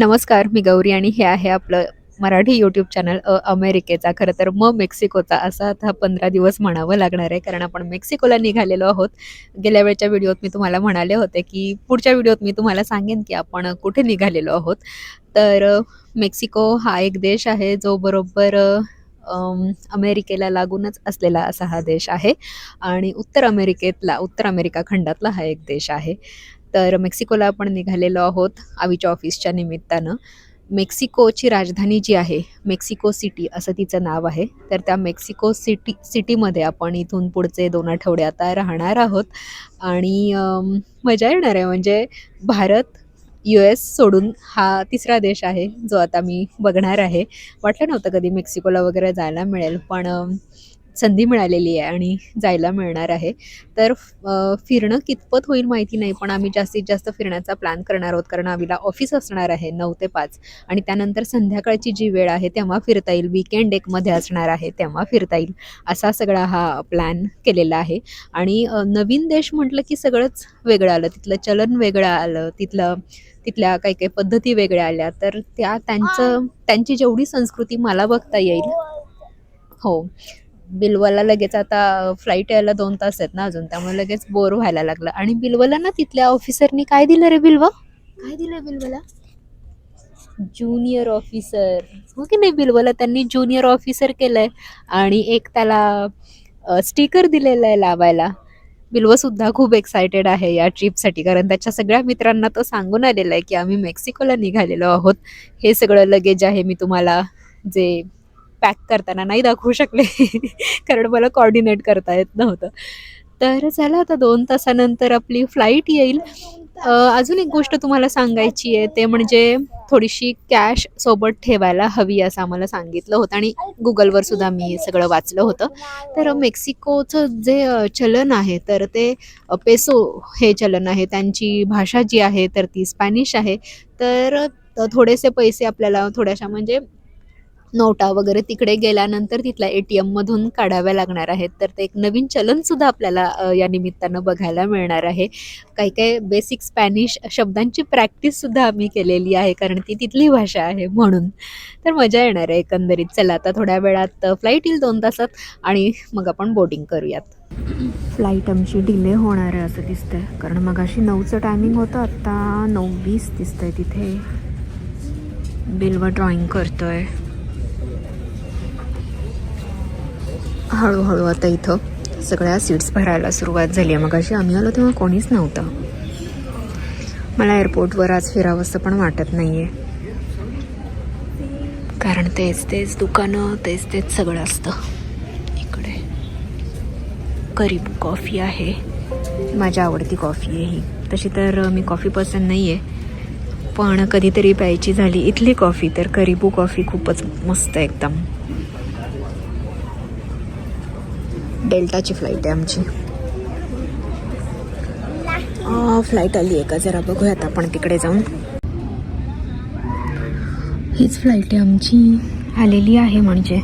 नमस्कार मी गौरी आणि हे आहे आपलं मराठी यूट्यूब चॅनल अ अमेरिकेचा. खरं तर मग मेक्सिकोचा असा आता पंधरा दिवस म्हणावं लागणार आहे कारण आपण मेक्सिकोला निघालेलो आहोत. गेल्या वेळच्या व्हिडिओत मी तुम्हाला म्हणाले होते की पुढच्या व्हिडिओत मी तुम्हाला सांगेन की आपण कुठे निघालेलो आहोत. तर मेक्सिको हा एक देश आहे जो बरोबर अमेरिकेला लागूनच असलेला असा हा देश आहे. आणि उत्तर अमेरिकेतला उत्तर अमेरिका खंडातला हा एक देश आहे. तर मेक्सिकोला आपण निघालेलो आहोत आवीच्या ऑफिसच्या निमित्तानं. मेक्सिकोची राजधानी जी आहे मेक्सिको सिटी असं तिचं नाव आहे. तर त्या मेक्सिको सिटी सिटीमध्ये आपण इथून पुढचे दोन आठवडे आता राहणार आहोत. आणि मजा येणार आहे. म्हणजे भारत यू एस सोडून हा तिसरा देश आहे जो आता मी बघणार आहे. वाटलं नव्हतं कधी मेक्सिकोला वगैरे जायला मिळेल पण संधी मिळालेली आहे आणि जायला मिळणार आहे. तर फिरणं कितपत होईल माहिती नाही पण आम्ही जास्तीत जास्त फिरण्याचा प्लॅन करणार आहोत. कारण आम्हाला ऑफिस असणार आहे नऊ ते पाच. आणि त्यानंतर संध्याकाळची जी वेळ आहे तेव्हा फिरता येईल. विकेंड एकमध्ये असणार आहे तेव्हा फिरता येईल. असा सगळा हा प्लॅन केलेला आहे. आणि नवीन देश म्हटलं की सगळंच वेगळं आलं. तिथलं चलन वेगळं आलं. तिथलं तिथल्या काही काही पद्धती वेगळ्या आल्या. तर त्या त्यांचं त्यांची जेवढी संस्कृती मला बघता येईल. हो. बिलवाला लगेच आता फ्लाईट यायला दोन तास आहेत ना अजून त्यामुळे लगेच बोर व्हायला लागलं. आणि बिलवाला ना तिथल्या ऑफिसरनी काय दिलं रे बिलवा? काय दिलं बिलवाला? ज्युनियर ऑफिसर हो की नाही बिलवाला? त्यांनी ज्युनियर ऑफिसर केलंय आणि एक त्याला स्टिकर दिलेलं आहे लावायला. बिल्व सुद्धा खूप एक्सायटेड आहे या ट्रिपसाठी कारण त्याच्या सगळ्या मित्रांना तो सांगून आलेला आहे की आम्ही मेक्सिकोला निघालेलो आहोत. हे सगळं लगेज आहे मी तुम्हाला जे पॅक करताना. नाही दाखवू शकले. कारण मला कॉर्डिनेट करता येत नव्हतं. तर चला आता दोन तासानंतर आपली फ्लाईट येईल. अजून एक गोष्ट तुम्हाला सांगायची आहे. ते म्हणजे थोडीशी कॅश सोबत ठेवायला हवी असं आम्हाला सांगितलं होतं आणि गुगलवर सुद्धा मी सगळं वाचलं होतं. तर मेक्सिकोचं जे चलन आहे तर ते पेसो हे चलन आहे. त्यांची भाषा जी आहे तर ती स्पॅनिश आहे. तर थोडेसे पैसे आपल्याला थोड्याशा म्हणजे नोटा वगैरे तिकडे गेल्यानंतर तिथल्या ए टी एममधून काढाव्या लागणार आहेत. तर ते एक नवीन चलनसुद्धा आपल्याला या निमित्तानं बघायला मिळणार आहे. काही काही बेसिक स्पॅनिश शब्दांची प्रॅक्टिससुद्धा आम्ही केलेली आहे कारण ती तिथली भाषा आहे म्हणून. तर मजा येणार आहे एकंदरीत. चला आता थोड्या वेळात फ्लाईट येईल दोन तासात आणि मग आपण बोर्डिंग करूयात. फ्लाईट आमची डिले होणार आहे असं दिसतंय. कारण मग अशी नऊचं टायमिंग होतं आत्ता नऊ वीस दिसतंय तिथे. बिलवर ड्रॉइंग करतोय. हळूहळू आता इथं सगळ्या सीट्स भरायला सुरुवात झाली आहे. मग अशी आम्ही आलो तेव्हा कोणीच नव्हतं. मला एअरपोर्टवर आज फिरावंसं पण वाटत नाही आहे कारण तेच तेच दुकानं तेच तेच सगळं असतं. इकडे करीब कॉफी आहे. माझी आवडती कॉफी आहे ही. तशी तर मी कॉफी पसंत नाही आहे पण कधीतरी प्यायची झाली इथली कॉफी तर करीबू कॉफी खूपच मस्त आहे एकदम. डेल्टाची फ्लाईट आहे आमची. फ्लाईट आली आहे का? जरा बघूयात आपण तिकडे जाऊन. हीच फ्लाईट आहे आमची. आलेली आहे म्हणजे.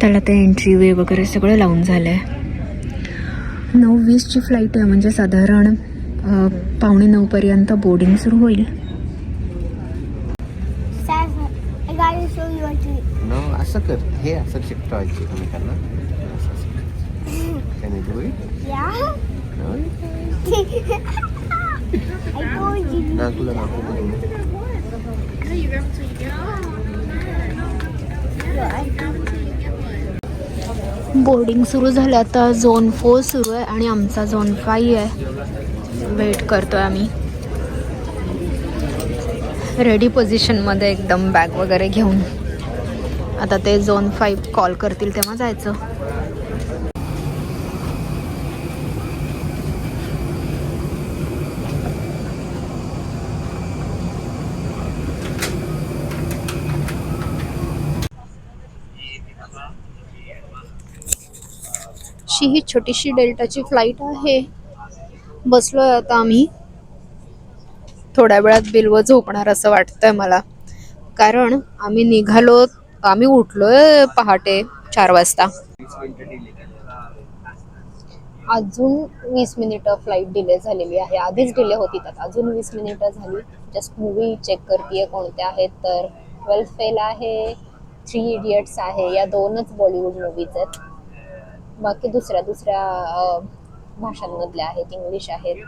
त्याला ते एंट्री वे वगैरे सगळं लावून झालं आहे नऊ वीसची फ्लाईट आहे म्हणजे साधारण पावणे नऊपर्यंत बोर्डिंग सुरू होईल Sasa, I gotta show you what to No, असं कर हे असं चिकटवायची तुम्ही त्यांना असं असं. Can you do it? Yeah? No? I told you. Boarding सुरू झालं आता झोन फोर सुरू आहे आणि आमचा झोन फाईव्ह आहे वेट करतोय आम्ही रेडी पोझिशनमध्ये एकदम बॅग वगैरे घेऊन आता ते झोन फाईव्ह कॉल करतील तेव्हा जायचं. अशी ही छोटीशी डेल्टाची फ्लाईट आहे. बसलोय आता आम्ही. थोड्या वेळात बिलव झोपणार असं वाटतंय मला. कारण आम्ही निघालो आम्ही उठलोय पहाटे चार वाजता. अजून वीस मिनिटं फ्लाईट डिले झालेली आहे. आधीच डिले होती त्यात. अजून वीस मिनिटं झाली. जस्ट मूवी चेक करते कोणत्या आहेत तर. ट्वेल्थ फेल आहे. थ्री इडियट्स आहे. या दोनच बॉलिवूड मूवीज आहेत. बाकी दुसऱ्या दुसऱ्या भाषांमधल्या आहेत. इंग्लिश आहेत.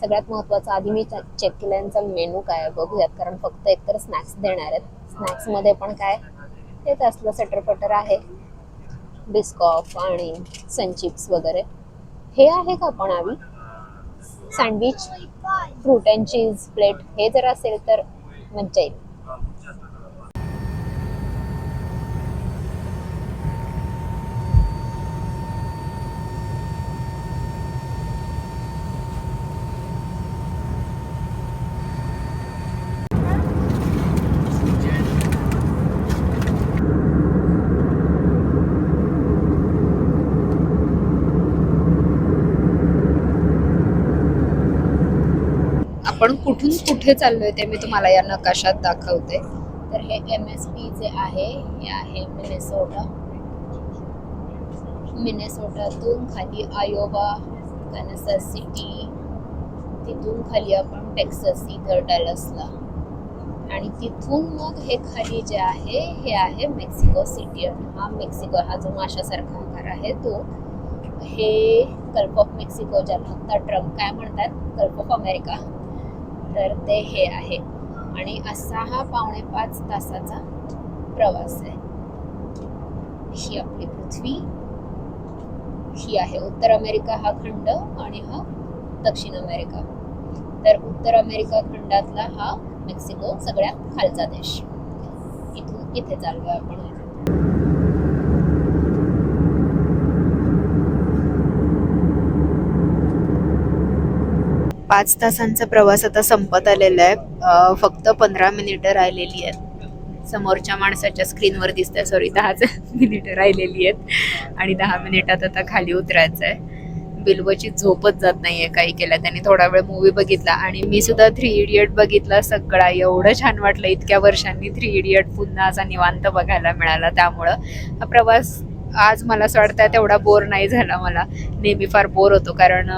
सगळ्यात महत्त्वाचं आधी मी चेक केल्यांचा मेनू काय बघूयात. कारण फक्त एकतर स्नॅक्स देणार आहेत. स्नॅक्समध्ये पण काय? तेच असलं सटरपटर आहे. बिस्कॉफ आणि सनचिप्स वगैरे. हे आहे का पण आम्ही sandwich fruit and cheese plate हे जर असेल तर मज्जा येईल कुठून कुठे चाललोय ते मी तुम्हाला या नकाशात दाखवते. तर हे एम एस पी जे आहे हे आहे मिनेसोटा मिनेसोटातून खाली आयोवा कॅनसस सिटी तिथून खाली आपण टेक्सस इथर डॅलसला आणि तिथून मग हे खाली जे आहे हे आहे मेक्सिको सिटी हा मेक्सिको हा जो माशासारखा आकार आहे तो हे गल्फ ऑफ मेक्सिको ज्याला आता ट्रम्प काय म्हणतात? गल्फ ऑफ अमेरिका तर ते हे आहे. आणि असा हा पावणे पाच तासाचा प्रवास आहे. ही आपली पृथ्वी. ही आहे उत्तर अमेरिका हा खंड आणि हा दक्षिण अमेरिका. तर उत्तर अमेरिका खंडातला हा मेक्सिको सगळ्यात खालचा देश. इथून इथे चाललोय आपण. पाच तासांचा प्रवास आता संपत आलेला आहे. फक्त पंधरा मिनिटं राहिलेली आहेत. समोरच्या माणसाच्या स्क्रीनवर दिसतंय सॉरी दहाच मिनिटं राहिलेली आहेत. आणि दहा मिनिटात आता खाली उतरायचं आहे. बिल्वची झोपच जात नाहीये काही केलं. त्यांनी थोडा वेळ मूवी बघितला आणि मी सुद्धा थ्री इडियट बघितला सगळा. एवढं छान वाटलं इतक्या वर्षांनी थ्री इडियट पुन्हा असा निवांत बघायला मिळाला. त्यामुळं हा प्रवास आज मला असं वाटतं तेवढा बोर नाही झाला मला. नेहमी फार बोर होतो. कारण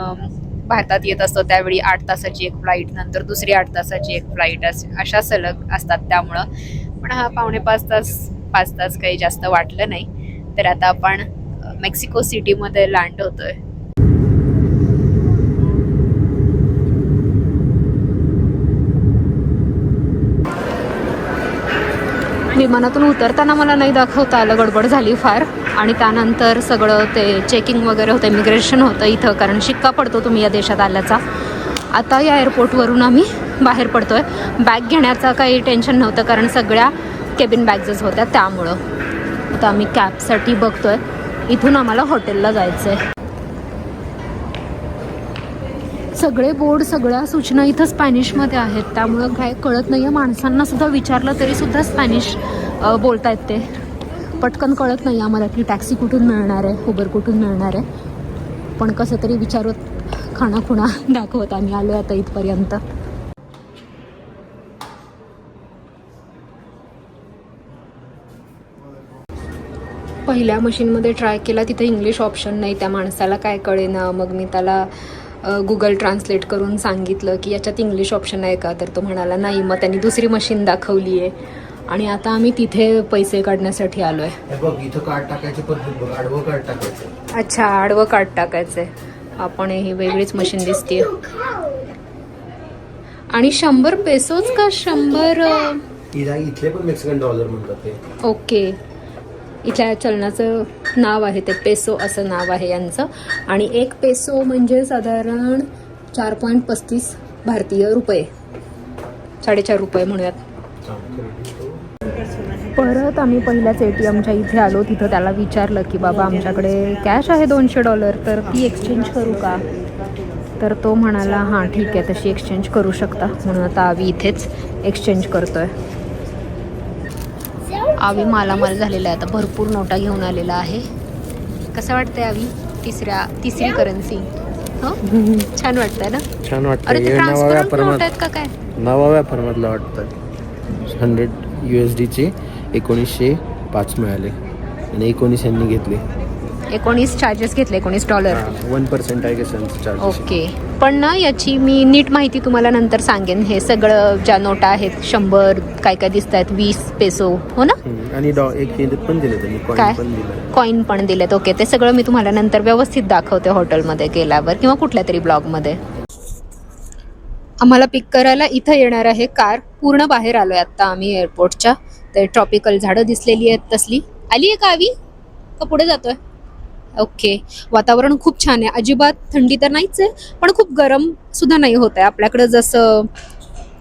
भारतात येत असतो त्यावेळी आठ तासाची एक फ्लाईट नंतर दुसरी आठ तासाची एक फ्लाईट अशा सलग असतात त्यामुळं. पण हा पावणे पाच तास पाच तास काही जास्त वाटलं नाही. तर आता आपण मेक्सिको सिटीमध्ये लँड होतोय. विमानातून उतरताना मला नाही दाखवता आलं. गडबड झाली फार. आणि त्यानंतर सगळं ते चेकिंग वगैरे होतं इमिग्रेशन होतं इथं कारण शिक्का पडतो तुम्ही या देशात आल्याचा. आता या एअरपोर्टवरून आम्ही बाहेर पडतो आहे बॅग घेण्याचं काही टेन्शन नव्हतं कारण सगळ्या केबिन बॅग्जच होत्या त्यामुळं. आता आम्ही कॅबसाठी बघतो आहे इथून आम्हाला हॉटेलला जायचं आहे सगळे बोर्ड सगळ्या सूचना इथं स्पॅनिशमध्ये आहेत. त्यामुळं काय कळत नाही आहे माणसांना सुद्धा विचारलं तरी सुद्धा स्पॅनिश अ, बोलतायत ते. पटकन कळत नाही आम्हाला की टॅक्सी कुठून मिळणार आहे? उबर कुठून मिळणार आहे? पण कसं तरी विचारत खाणाखुणा दाखवत आम्ही आलो आता इथपर्यंत. पहिल्या मशीनमध्ये ट्राय केला तिथे इंग्लिश ऑप्शन नाही. त्या माणसाला काय कळेना. मग मी त्याला गुगल ट्रान्सलेट करून सांगितलं की याच्यात इंग्लिश ऑप्शन आहे का? तर तो म्हणाला नाही मग त्यांनी दुसरी मशीन दाखवली आहे. आणि आता आम्ही तिथे पैसे काढण्यासाठी आलो आहे कार्ड टाकायची अच्छा आडवं कार्ड टाकायचंय. आपण ही वेगळीच मशीन दिसते आणि शंभर पेसोच का शंभर इथले पण मेक्सिकन डॉलर म्हणतात ओके. इथल्या चलनाचं नाव आहे ते पेसो असं नाव आहे यांचं. आणि एक पेसो म्हणजे साधारण चार पॉईंट पस्तीस भारतीय रुपये. साडेचार रुपये म्हणूयात. परत आम्ही पहिल्याच ए टी एमच्या इथे आलो तिथं त्याला विचारलं की बाबा आमच्याकडे कॅश आहे दोनशे डॉलर तर ती एक्सचेंज करू का? तर तो म्हणाला हां ठीक आहे तशी एक्सचेंज करू शकता. म्हणून आता आम्ही इथेच एक्सचेंज करतोय. आवी मालामाल झालेला आहे. आता भरपूर नोटा घेऊन आलेला आहे. कसं वाटतंय आवी? तिसऱ्या तिसरी करन्सी. हो? छान वाटतंय ना? छान अरे ते ट्रान्सपरंट नोट व्यापार आहेत का काय? नवा व्यापारमधलं वाटतं हंड्रेड यू एस डीचे एकोणीसशे पाच मिळाले. आणि एकोणीस यांनी घेतले. एकोणीस चार्जेस घेतले एकोणीस डॉलर वन पर्सेंट आहे ओके पण ना याची मी नीट माहिती तुम्हाला नंतर सांगेन. हे सगळं ज्या नोटा आहेत शंभर काय काय दिसत आहेत वीस पेसो हो ना? आणि काय? कॉईन पण दिलेत. ओके ते सगळं मी तुम्हाला नंतर व्यवस्थित दाखवते हॉटेलमध्ये गेल्यावर किंवा कुठल्या तरी ब्लॉगमध्ये आम्हाला पिक करायला इथं येणार आहे कार. पूर्ण बाहेर आलोय आत्ता आम्ही एअरपोर्टच्या ते ट्रॉपिकल झाडं दिसलेली आहेत तसली. आली आहे का आवी? का पुढे जातोय? ओके. वातावरण खूप छान आहे. अजिबात थंडी तर नाहीच आहे पण खूप गरम सुद्धा नाही होत आहे. आपल्याकडं जसं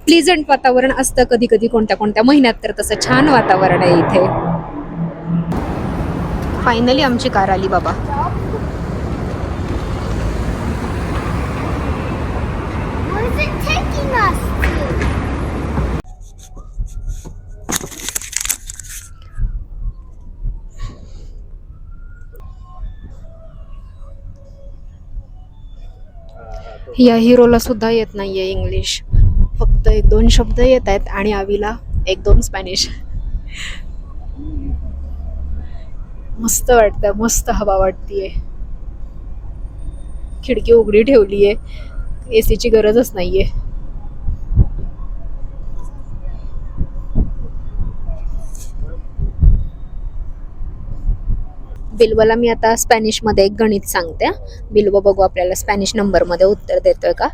प्लेझंट वातावरण असतं कधी कधी कोणत्या कोणत्या महिन्यात तर तसं छान वातावरण आहे इथे. फायनली आमची कार आली बाबा. या हिरोला सुद्धा येत नाहीये इंग्लिश. फक्त एक दोन शब्द येत आहेत आणि आवीला एक दोन स्पॅनिश. मस्त वाटतं मस्त हवा वाटतीये. खिडकी उघडी ठेवलीये एसीची गरजच नाहीये. बिल्वला मी आता स्पॅनिशमध्ये एक गणित सांगते. बिल्व बघू आपल्याला स्पॅनिश नंबरमध्ये उत्तर देतोय का?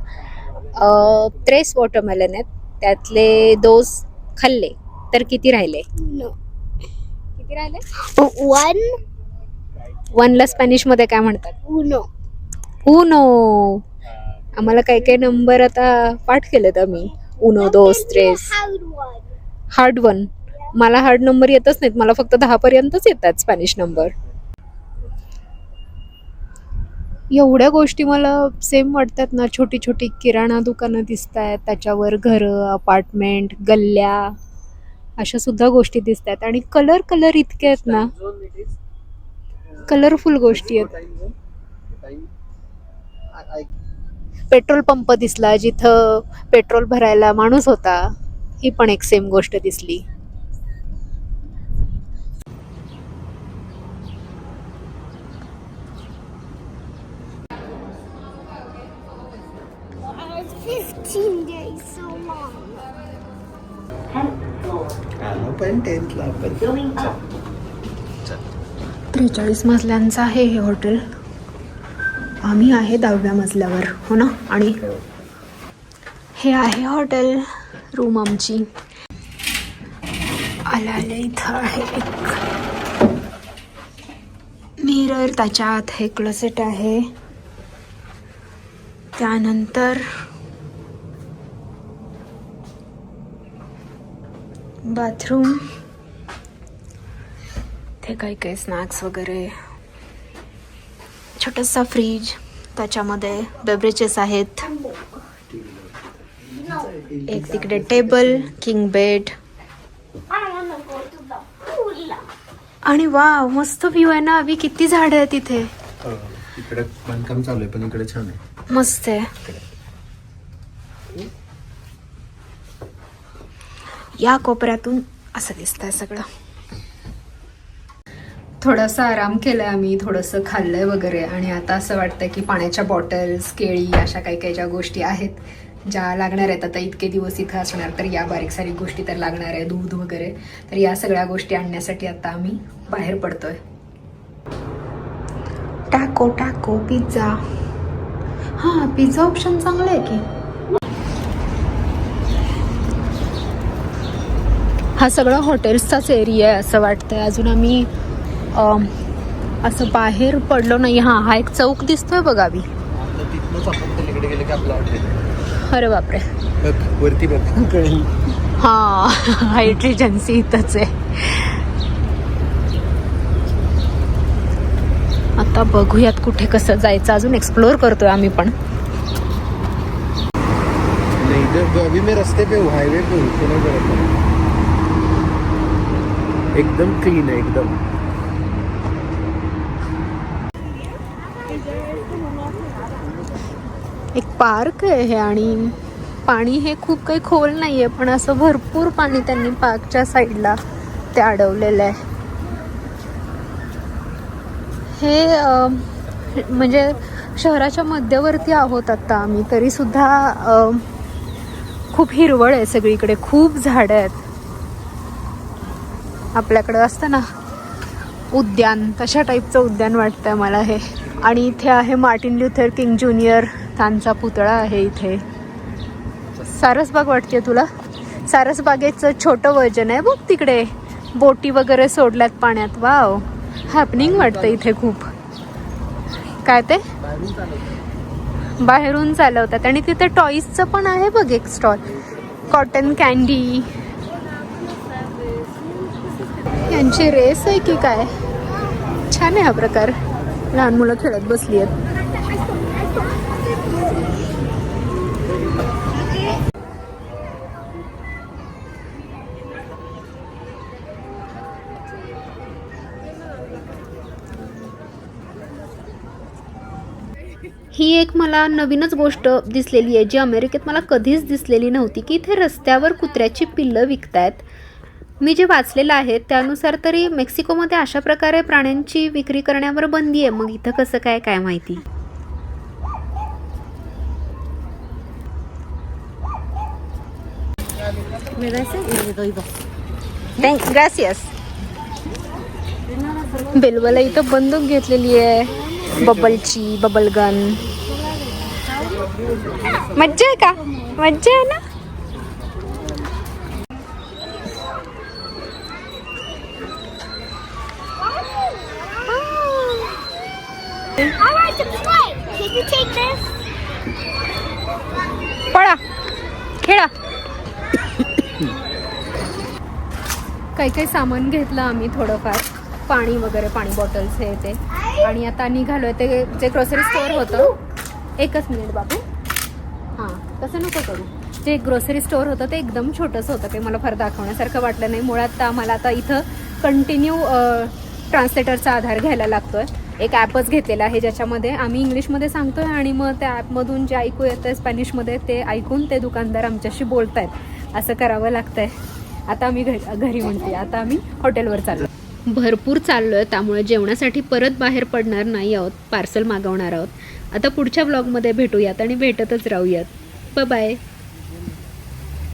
त्रेस वॉटरमेलन आहेत. त्यातले दोस खाल्ले. तर किती राहिले. किती राहिले? One. वनला स्पॅनिशमध्ये काय म्हणतात? Uno. उनो. आम्हाला काही काही नंबर आता पाठ केलेत आम्ही. उनो दोस त्रेस. हार्ड वन मला हार्ड नंबर येतच नाहीत. मला फक्त दहा पर्यंतच येतात स्पॅनिश नंबर. एवढ्या गोष्टी मला सेम वाटतात ना. छोटी छोटी किराणा दुकानं दिसत आहेत त्याच्यावर घरं अपार्टमेंट गल्ल्या अशा सुद्धा गोष्टी दिसत आहेत आणि कलर कलर इतके आहेत ना. कलरफुल गोष्टी आहेत. पेट्रोल पंप दिसला जिथं पेट्रोल भरायला माणूस होता ही पण एक सेम गोष्ट दिसली. 14 days, so long. 10th floor. Going up. त्रेचाळीस मजल्यांचं आहे हे हॉटेल आम्ही आहे दहाव्या मजल्यावर हो ना आणि हे आहे हॉटेल रूम आमची आल्या इथं आहे एक मिरर त्याच्या आत हे क्लसेट आहे त्यानंतर बाथरूम ते काही काही स्नॅक्स वगैरे. छोटासा फ्रीज त्याच्यामध्ये बेवरेजेस आहेत. एक तिकडे टेबल किंग बेड. आणि वा मस्त व्ह्यू आहे ना. अवी किती झाड आहे तिथे इकडे बांधकाम चालू आहे पण इकडे छान आहे. मस्त आहे. या कोपऱ्यातून असं दिसतंय सगळं. थोडासा आराम केलाय आम्ही थोडंसं खाल्लंय वगैरे. आणि आता असं वाटतं की पाण्याच्या बॉटल्स केळी अशा काही काही ज्या गोष्टी आहेत ज्या लागणार आहेत. आता इतके दिवस इथं असणार तर या बारीक सारीक गोष्टी तर लागणार आहे दूध वगैरे. तर या सगळ्या गोष्टी आणण्यासाठी आता आम्ही बाहेर पडतोय. टाको टाको पिझ्झा. हां पिझ्झा ऑप्शन चांगलं आहे की? हा सगळा हॉटेल्सचाच एरिया आहे असं वाटतंय. अजून आम्ही असं बाहेर पडलो नाही. हां हा एक चौक दिसतोय बघावी आता तिथनंच आपण पलीकडे गेले की आपलं हॉटेल अरे बापरे. वरती हां हाईट एजन्सी इथंच आहे. आता बघूयात कुठे कसं जायचं. अजून एक्सप्लोअर करतोय आम्ही पण. अभी मैं रास्ते पे हूँ हाईवे पे हूँ एकदम क्लीन आहे एकदम. एक पार्क आहे हे आणि पाणी हे खूप काही खोल नाही आहे पण असं भरपूर पाणी त्यांनी पार्कच्या साईडला ते अडवलेलं आहे. हे म्हणजे शहराच्या मध्यवर्ती आहोत आता आम्ही तरीसुद्धा खूप हिरवळ आहे सगळीकडे खूप झाडं आहेत. आपल्याकडं असतं ना उद्यान तशा टाईपचं उद्यान वाटतंय मला हे. आणि इथे आहे मार्टिन ल्युथर किंग ज्युनियर त्यांचा पुतळा आहे इथे. सारसबाग वाटते तुला? सारसबागेचं छोटं वर्जन आहे बघ तिकडे. बोटी वगैरे सोडल्यात पाण्यात. वाव हॅपनिंग वाटतं इथे खूप. काय ते? बाहेरून चालवतात. आणि तिथे टॉईजचं पण आहे बघ एक स्टॉल कॉटन कॅन्डी यांची रेस आहे की काय? छान आहे हा प्रकार. लहान मुलं खेळत बसली आहेत ही एक मला नवीनच गोष्ट दिसलेली आहे जी अमेरिकेत मला कधीच दिसलेली नव्हती की इथे रस्त्यावर कुत्र्याची पिल्लं विकतायत. मी जे वाचलेलं आहे त्यानुसार तरी मेक्सिकोमध्ये अशा प्रकारे प्राण्यांची विक्री करण्यावर बंदी आहे. मग इथं कसं काय काय माहिती? ग्रॅसियस बेलवाला इथं बंदूक घेतलेली आहे. बबलची बबल गन मज्जा आहे का? मज्जा आहे ना? I like to play. Can you take this? पळा. खेळा. काही काही सामान घेतलं आम्ही थोडंफार. पाणी वगैरे पाणी बॉटल्स हे ते. आणि आता निघालोय ते जे ग्रोसरी स्टोअर होतं. एकच मिनिट बाबू. हां तसं नको करू. जे ग्रोसरी स्टोअर होतं ते एकदम छोटंसं होतं. ते मला फार दाखवण्यासारखं वाटलं नाही. मुळात तर आम्हाला आता इथं कंटिन्यू ट्रान्सलेटरचा आधार घ्यायला लागतोय. एक ॲपच घेतलेला आहे ज्याच्यामध्ये आम्ही इंग्लिशमध्ये सांगतोय आणि मग त्या ॲपमधून जे ऐकू येतं स्पॅनिशमध्ये ते ऐकून ते दुकानदार आमच्याशी बोलत आहेत असं करावं लागतंय. आता आम्ही घरी घरी म्हणते. आता आम्ही हॉटेलवर चाललो भरपूर चाललोय. त्यामुळे जेवणासाठी परत बाहेर पडणार नाही आहोत. पार्सल मागवणार आहोत. आता पुढच्या ब्लॉगमध्ये भेटूयात आणि भेटतच राहूयात. बाय